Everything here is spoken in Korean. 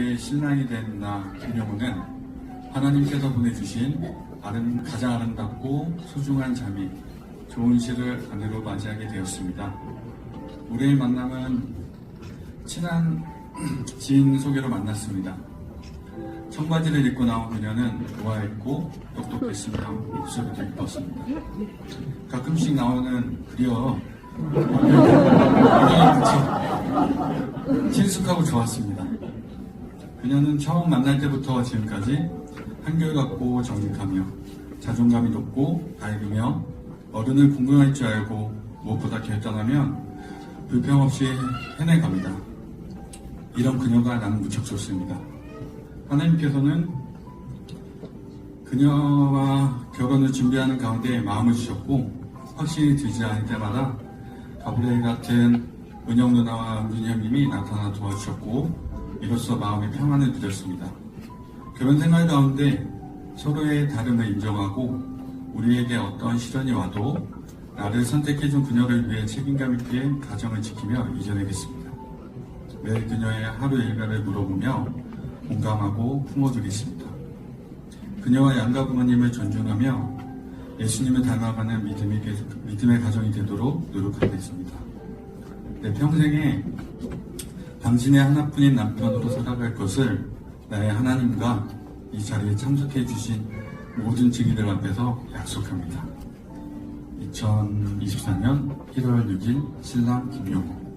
집의 신랑이 된나 김용우는 하나님께서 보내주신 아름, 가장 아름답고 소중한 자매, 좋은 시를 아내로 맞이하게 되었습니다. 우리의 만남은 친한 지인 소개로 만났습니다. 청바지를 입고 나온 그녀는 우아했고 똑똑했으며 입술도 이뻤습니다. 가끔씩 나오는 그녀의 친숙하고 좋았습니다. 그녀는 처음 만날 때부터 지금까지 한결같고 정직하며 자존감이 높고 밝으며 어른을 공경할 줄 알고 무엇보다 결단하면 불평 없이 해내갑니다. 이런 그녀가 나는 무척 좋습니다. 하나님께서는 그녀와 결혼을 준비하는 가운데 마음을 주셨고 확신이 들지 않을 때마다 가브리엘 같은 은영 누나와 은준이 형님이 나타나 도와주셨고 이로써 마음의 평안을 누렸습니다. 결혼 생활 가운데 서로의 다름을 인정하고 우리에게 어떤 시련이 와도 나를 선택해준 그녀를 위해 책임감 있게 가정을 지키며 이겨내겠습니다. 매일 그녀의 하루 일과를 물어보며 공감하고 품어주겠습니다. 그녀와 양가 부모님을 존중하며 예수님을 닮아가는 계속, 믿음의 가정이 되도록 노력하겠습니다. 내 평생에 당신의 하나뿐인 남편으로 살아갈 것을 나의 하나님과 이 자리에 참석해 주신 모든 증인들 앞에서 약속합니다. 2024년 1월 6일 신랑 김용호